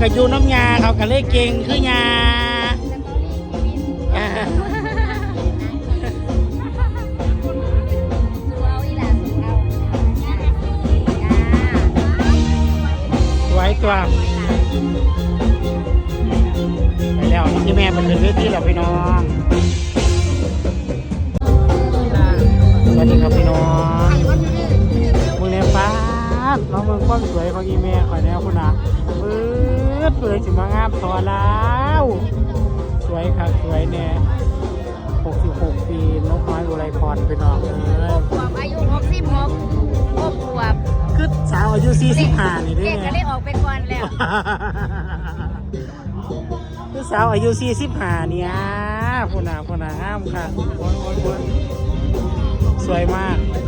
กับยูน้ำยาเขาก็เลยเก่งคือยาอ่าเอาอีหลานเอาจ้าสวยตัวไปแล้วนี่ที่แม่เป็นเวทีแล้วพี่น้องสวัสดีครับพี่น้องมือเลี้ยฟ้าน้องมืองความสวยของอีเมลข่อยแนวคุณนะปื๊ ดเปื่อยสิมางามทอแล้ว สวยค่ะสวยเนี่ย66 ปีนกน้อยอุไรพรพี่น้องเอ้ยขวบอายุหกสิบหกหกขวบคือสาวอายุ45นี่ได้เด็กไงก็เลยออกไปก่อนแล้วคือสาวอายุ45เนี่ยคุณนาคุณนางามค่ะโอ้ยโอ้ยโอ้ยสวยมากสวยมากสวยมาก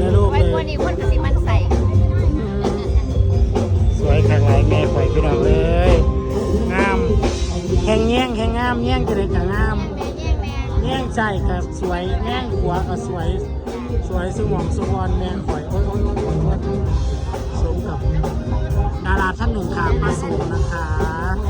ดในโลกไว้เลวันยนี้คนกสิมันใส่สวยข้างหลายแม่ข่อยพี่น้องเลยงามแข่งแย่งแข่งงามแย่งจะได้จะงามแม่แย่งแม่แย่งใจก็สวยแย่งหัวก็สวย สวยสมองสมอนแม่ข่อยโอ้ยโอ้ยโอ้ยโอ้ยโอ้ยสมกับดาราท่านหนึ่งค่ะป้าสูนะคะสวย